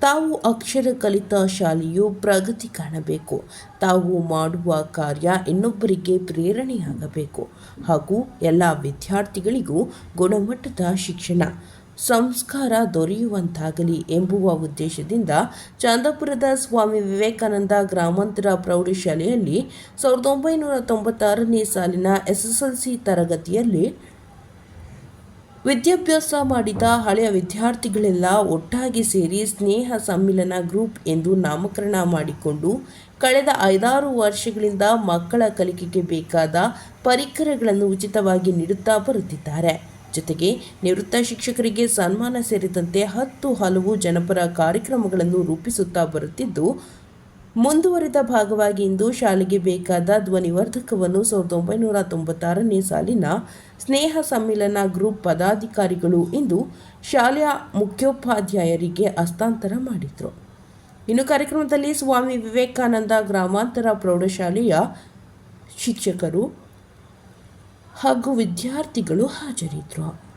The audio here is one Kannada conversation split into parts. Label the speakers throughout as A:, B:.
A: ತಾವು ಅಕ್ಷರ ಕಲಿತ ಶಾಲೆಯು ಪ್ರಗತಿ ಕಾಣಬೇಕು. ತಾವು ಮಾಡುವ ಕಾರ್ಯ ಇನ್ನೊಬ್ಬರಿಗೆ ಪ್ರೇರಣೆಯಾಗಬೇಕು. ಹಾಗೂ ಎಲ್ಲ ವಿದ್ಯಾರ್ಥಿಗಳಿಗೂ ಗುಣಮಟ್ಟದ ಶಿಕ್ಷಣ, ಸಂಸ್ಕಾರ ದೊರೆಯುವಂತಾಗಲಿ ಎಂಬುವ ಉದ್ದೇಶದಿಂದ ಚಂದಪುರದ ಸ್ವಾಮಿ ವಿವೇಕಾನಂದ ಗ್ರಾಮಾಂತರ ಪ್ರೌಢಶಾಲೆಯಲ್ಲಿ ಸಾವಿರದ ಒಂಬೈನೂರ ತೊಂಬತ್ತಾರನೇ ಸಾಲಿನ ಎಸ್ಎಸ್ಎಲ್ಸಿ ತರಗತಿಯಲ್ಲಿ ವಿದ್ಯಾಭ್ಯಾಸ ಮಾಡಿದ ಹಳೆಯ ವಿದ್ಯಾರ್ಥಿಗಳೆಲ್ಲ ಒಟ್ಟಾಗಿ ಸೇರಿ ಸ್ನೇಹ ಸಮ್ಮಿಲನ ಗ್ರೂಪ್ ಎಂದು ನಾಮಕರಣ ಮಾಡಿಕೊಂಡು ಕಳೆದ ಐದಾರು ವರ್ಷಗಳಿಂದ ಮಕ್ಕಳ ಕಲಿಕೆಗೆ ಬೇಕಾದ ಪರಿಕರಗಳನ್ನು ಉಚಿತವಾಗಿ ನೀಡುತ್ತಾ ಬರುತ್ತಿದ್ದಾರೆ. ಜೊತೆಗೆ ನಿವೃತ್ತ ಶಿಕ್ಷಕರಿಗೆ ಸನ್ಮಾನ ಸೇರಿದಂತೆ ಹತ್ತು ಹಲವು ಜನಪರ ಕಾರ್ಯಕ್ರಮಗಳನ್ನು ರೂಪಿಸುತ್ತಾ ಬರುತ್ತಿದ್ದು ಮುಂದುವರಿದ ಭಾಗವಾಗಿ ಇಂದು ಶಾಲೆಗೆ ಬೇಕಾದ ಧ್ವನಿವರ್ಧಕವನ್ನು ಸಾವಿರದ ಒಂಬೈನೂರ ತೊಂಬತ್ತಾರನೇ ಸಾಲಿನ ಸ್ನೇಹ ಸಮ್ಮಿಲನ ಗ್ರೂಪ್ ಪದಾಧಿಕಾರಿಗಳು ಇಂದು ಶಾಲೆಯ ಮುಖ್ಯೋಪಾಧ್ಯಾಯರಿಗೆ ಹಸ್ತಾಂತರ ಮಾಡಿದರು. ಇನ್ನು ಕಾರ್ಯಕ್ರಮದಲ್ಲಿ ಸ್ವಾಮಿ ವಿವೇಕಾನಂದ ಗ್ರಾಮಾಂತರ ಪ್ರೌಢಶಾಲೆಯ ಶಿಕ್ಷಕರು ಹಾಗೂ ವಿದ್ಯಾರ್ಥಿಗಳು ಹಾಜರಿದ್ದರು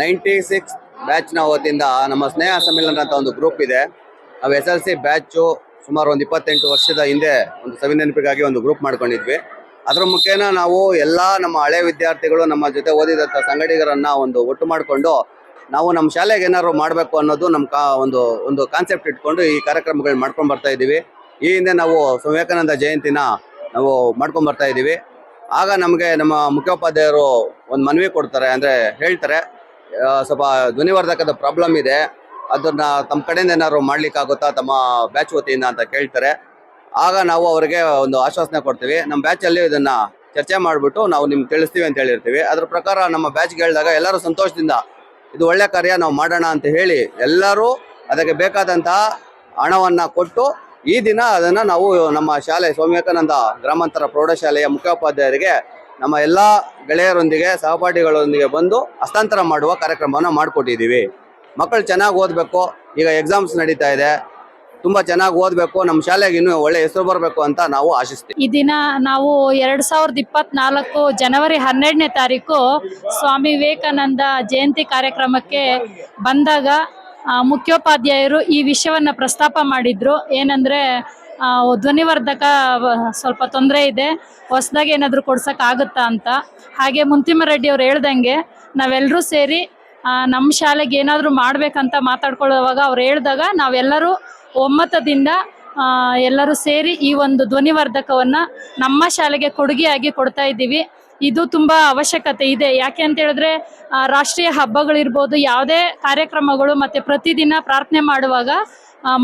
B: ನೈಂಟಿ ಸಿಕ್ಸ್ ಬ್ಯಾಚ್ನ ವತಿಯಿಂದ ನಮ್ಮ ಸ್ನೇಹ ಸಮ್ಮೇಳನ ಅಂತ ಒಂದು ಗ್ರೂಪ್ ಇದೆ. ನಾವು ಎಸ್ ಎಲ್ ಸಿ ಬ್ಯಾಚು ಸುಮಾರು ಒಂದು ಇಪ್ಪತ್ತೆಂಟು ವರ್ಷದ ಹಿಂದೆ ಒಂದು ಸವಿನೆನಪಿಗಾಗಿ ಒಂದು ಗ್ರೂಪ್ ಮಾಡ್ಕೊಂಡಿದ್ವಿ. ಅದ್ರ ಮುಖೇನ ನಾವು ಎಲ್ಲ ನಮ್ಮ ಹಳೆ ವಿದ್ಯಾರ್ಥಿಗಳು, ನಮ್ಮ ಜೊತೆ ಓದಿದಂಥ ಸಂಗಡಿಗರನ್ನ ಒಂದು ಒಟ್ಟು ಮಾಡಿಕೊಂಡು ನಾವು ನಮ್ಮ ಶಾಲೆಗೆ ಏನಾದ್ರು ಮಾಡಬೇಕು ಅನ್ನೋದು ನಮ್ಮ ಒಂದು ಒಂದು ಕಾನ್ಸೆಪ್ಟ್ ಇಟ್ಕೊಂಡು ಈ ಕಾರ್ಯಕ್ರಮಗಳನ್ನ ಮಾಡ್ಕೊಂಡು ಬರ್ತಾ ಇದ್ದೀವಿ. ಈ ಹಿಂದೆ ನಾವು ವಿವೇಕಾನಂದ ಜಯಂತಿನ ನಾವು ಮಾಡ್ಕೊಂಡು ಬರ್ತಾ ಇದ್ದೀವಿ. ಆಗ ನಮಗೆ ನಮ್ಮ ಮುಖ್ಯೋಪಾಧ್ಯಾಯರು ಒಂದು ಮನವಿ ಕೊಡ್ತಾರೆ, ಅಂದರೆ ಹೇಳ್ತಾರೆ ಸ್ವಲ್ಪ ಧ್ವನಿವರ್ಧಕದ ಪ್ರಾಬ್ಲಮ್ ಇದೆ. ಅದನ್ನ ತಮ್ಮ ಕಡೆಯಿಂದ ಏನಾದ್ರು ಮಾಡ್ಲಿಕ್ಕಾಗುತ್ತಾ? ತಮ್ಮ ಬ್ಯಾಚ್ ವತಿಯಿಂದ ಅಂತ ಕೇಳ್ತಾರೆ. ಆಗ ನಾವು ಅವರಿಗೆ ಒಂದು ಆಶ್ವಾಸನೆ ಕೊಡ್ತೀವಿ. ನಮ್ಮ ಬ್ಯಾಚಲ್ಲಿ ಇದನ್ನ ಚರ್ಚೆ ಮಾಡಿಬಿಟ್ಟು ನಾವು ನಿಮ್ಗೆ ತಿಳಿಸ್ತೀವಿ ಅಂತ ಹೇಳಿರ್ತೀವಿ. ಅದ್ರ ಪ್ರಕಾರ ನಮ್ಮ ಬ್ಯಾಚ್ಗೆ ಹೇಳಿದಾಗ ಎಲ್ಲರೂ ಸಂತೋಷದಿಂದ ಇದು ಒಳ್ಳೆ ಕಾರ್ಯ ನಾವು ಮಾಡೋಣ ಅಂತ ಹೇಳಿ ಎಲ್ಲರೂ ಅದಕ್ಕೆ ಬೇಕಾದಂತಹ ಹಣವನ್ನ ಕೊಟ್ಟು ಈ ದಿನ ಅದನ್ನ ನಾವು ನಮ್ಮ ಶಾಲೆ ಸ್ವಾಮಿ ವಿವೇಕಾನಂದ ಗ್ರಾಮಾಂತರ ಪ್ರೌಢಶಾಲೆಯ ಮುಖ್ಯೋಪಾಧ್ಯಾಯರಿಗೆ ನಮ್ಮ ಎಲ್ಲ ಗೆಳೆಯರೊಂದಿಗೆ, ಸಹಪಾಠಿಗಳೊಂದಿಗೆ ಬಂದು ಹಸ್ತಾಂತರ ಮಾಡುವ ಕಾರ್ಯಕ್ರಮವನ್ನು ಮಾಡಿಕೊಟ್ಟಿದ್ದೀವಿ. ಮಕ್ಕಳು ಚೆನ್ನಾಗಿ ಓದಬೇಕು, ಈಗ ಎಕ್ಸಾಮ್ಸ್ ನಡೀತಾ ಇದೆ. ತುಂಬ ಚೆನ್ನಾಗಿ ಓದಬೇಕು ನಮ್ಮ ಶಾಲೆಗೆ ಇನ್ನೂ ಒಳ್ಳೆ ಹೆಸರು ಬರಬೇಕು ಅಂತ ನಾವು ಆಶಿಸ್ತೀವಿ.
C: ಈ ದಿನ ನಾವು ಎರಡ್ ಸಾವಿರದ ಇಪ್ಪತ್ನಾಲ್ಕು ಜನವರಿ ಹನ್ನೆರಡನೇ ತಾರೀಕು ಸ್ವಾಮಿ ವಿವೇಕಾನಂದ ಜಯಂತಿ ಕಾರ್ಯಕ್ರಮಕ್ಕೆ ಬಂದಾಗ ಮುಖ್ಯೋಪಾಧ್ಯಾಯರು ಈ ವಿಷಯವನ್ನ ಪ್ರಸ್ತಾಪ ಮಾಡಿದ್ರು. ಏನಂದ್ರೆ ಧ್ವನಿವರ್ಧಕ ಸ್ವಲ್ಪ ತೊಂದರೆ ಇದೆ. ಹೊಸದಾಗಿ ಏನಾದರೂ ಕೊಡ್ಸಕ್ ಆಗುತ್ತಾ ಅಂತ. ಹಾಗೆ ಮುಂತಿಮ ರೆಡ್ಡಿ ಅವ್ರು ಹೇಳ್ದಂಗೆ ನಾವೆಲ್ಲರೂ ಸೇರಿ ನಮ್ಮ ಶಾಲೆಗೆ ಏನಾದರೂ ಮಾಡಬೇಕಂತ ಮಾತಾಡ್ಕೊಳ್ಳುವಾಗ ಅವ್ರು ಹೇಳಿದಾಗ ನಾವೆಲ್ಲರೂ ಒಮ್ಮತದಿಂದ ಎಲ್ಲರೂ ಸೇರಿ ಈ ಒಂದು ಧ್ವನಿವರ್ಧಕವನ್ನು ನಮ್ಮ ಶಾಲೆಗೆ ಕೊಡುಗೆಯಾಗಿ ಕೊಡ್ತಾ ಇದ್ದೀವಿ. ಇದು ತುಂಬ ಅವಶ್ಯಕತೆ ಇದೆ. ಯಾಕೆ ಅಂತ ಹೇಳಿದ್ರೆ ರಾಷ್ಟ್ರೀಯ ಹಬ್ಬಗಳಿರ್ಬೋದು, ಯಾವುದೇ ಕಾರ್ಯಕ್ರಮಗಳು ಮತ್ತು ಪ್ರತಿದಿನ ಪ್ರಾರ್ಥನೆ ಮಾಡುವಾಗ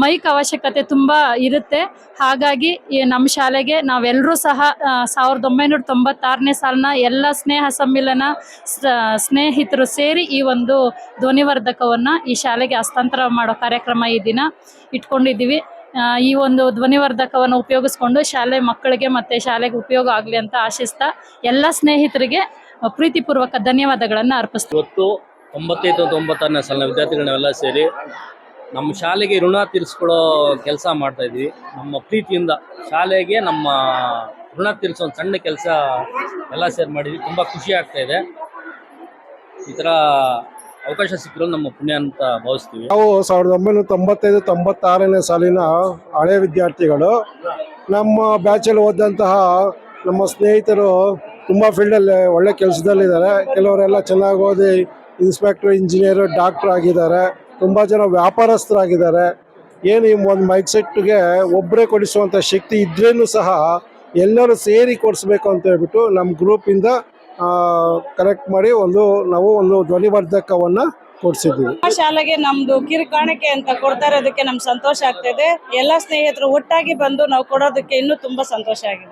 C: ಮೈಕ್ ಅವಶ್ಯಕತೆ ತುಂಬ ಇರುತ್ತೆ. ಹಾಗಾಗಿ ನಮ್ಮ ಶಾಲೆಗೆ ನಾವೆಲ್ಲರೂ ಸಹ ಸಾವಿರದ ಒಂಬೈನೂರ ತೊಂಬತ್ತಾರನೇ ಸಾಲಿನ ಎಲ್ಲ ಸ್ನೇಹ ಸಮ್ಮಿಲನ ಸ್ನೇಹಿತರು ಸೇರಿ ಈ ಒಂದು ಧ್ವನಿವರ್ಧಕವನ್ನು ಈ ಶಾಲೆಗೆ ಹಸ್ತಾಂತರ ಮಾಡೋ ಕಾರ್ಯಕ್ರಮ ಈ ದಿನ ಇಟ್ಕೊಂಡಿದ್ದೀವಿ. ಈ ಒಂದು ಧ್ವನಿವರ್ಧಕವನ್ನು ಉಪಯೋಗಿಸ್ಕೊಂಡು ಶಾಲೆ ಮಕ್ಕಳಿಗೆ ಮತ್ತು ಶಾಲೆಗೆ ಉಪಯೋಗ ಆಗಲಿ ಅಂತ ಆಶಿಸ್ತಾ ಎಲ್ಲ ಸ್ನೇಹಿತರಿಗೆ ಪ್ರೀತಿಪೂರ್ವಕ ಧನ್ಯವಾದಗಳನ್ನು ಅರ್ಪಿಸ್ತೀವಿ.
D: ಇವತ್ತು ತೊಂಬತ್ತೈದು ತೊಂಬತ್ತಾರನೇ ಸಾಲಿನ ವಿದ್ಯಾರ್ಥಿಗಳನ್ನೆಲ್ಲ ಸೇರಿ ನಮ್ಮ ಶಾಲೆಗೆ ಋಣ ತೀರಿಸ್ಕೊಳ್ಳೋ ಕೆಲಸ ಮಾಡ್ತಾ ಇದ್ವಿ. ನಮ್ಮ ಪ್ರೀತಿಯಿಂದ ಶಾಲೆಗೆ ನಮ್ಮ ಋಣ ತೀರಿಸೋ ಒಂದು ಸಣ್ಣ ಕೆಲಸ ಎಲ್ಲ ಸೇರ್ ಮಾಡಿದ್ವಿ. ತುಂಬ ಖುಷಿ ಆಗ್ತಾ ಇದೆ. ಈ ಥರ ಅವಕಾಶ ಸಿಕ್ಕಿರೋ ನಮ್ಮ ಪುಣ್ಯ ಅಂತ ಭಾವಿಸ್ತೀವಿ.
E: ನಾವು ಸಾವಿರದ ಒಂಬೈನೂರ ತೊಂಬತ್ತೈದು, ತೊಂಬತ್ತಾರನೇ ಸಾಲಿನ ಹಳೆ ವಿದ್ಯಾರ್ಥಿಗಳು. ನಮ್ಮ ಬ್ಯಾಚಲ್ಲಿ ಓದಂತಹ ನಮ್ಮ ಸ್ನೇಹಿತರು ತುಂಬ ಫೀಲ್ಡಲ್ಲಿ ಒಳ್ಳೆ ಕೆಲಸದಲ್ಲಿದ್ದಾರೆ. ಕೆಲವರೆಲ್ಲ ಚೆನ್ನಾಗಿ ಓದಿ ಇನ್ಸ್ಪೆಕ್ಟರ್, ಇಂಜಿನಿಯರು, ಡಾಕ್ಟ್ರ್ ಆಗಿದ್ದಾರೆ. ತುಂಬ ಜನ ವ್ಯಾಪಾರಸ್ಥರಾಗಿದ್ದಾರೆ. ಏನು ಈ ಒಂದು ಮೈಕ್ ಸೆಟ್ಗೆ ಒಬ್ಬರೇ ಕೊಡಿಸುವಂಥ ಶಕ್ತಿ ಇದ್ರೇನು ಸಹ ಎಲ್ಲರೂ ಸೇರಿ ಕೊಡಿಸ್ಬೇಕು ಅಂತ ಹೇಳ್ಬಿಟ್ಟು ನಮ್ಮ ಗ್ರೂಪಿಂದ ಕರೆಕ್ಟ್ ಮಾಡಿ ಒಂದು, ನಾವು ಒಂದು ಧ್ವನಿವರ್ಧಕವನ್ನು ಕೊಡಿಸಿದ್ದೀವಿ.
F: ಶಾಲೆಗೆ ನಮ್ದು ಕಿರುಕಾಣಿಕೆ ಅಂತ ಕೊಡ್ತಾ ಇರೋದಕ್ಕೆ ನಮ್ಗೆ ಸಂತೋಷ ಆಗ್ತಿದೆ ಎಲ್ಲ ಸ್ನೇಹಿತರು ಒಟ್ಟಾಗಿ ಬಂದು ನಾವು ಕೊಡೋದಕ್ಕೆ ಇನ್ನೂ ತುಂಬಾ ಸಂತೋಷ ಆಗಿದೆ.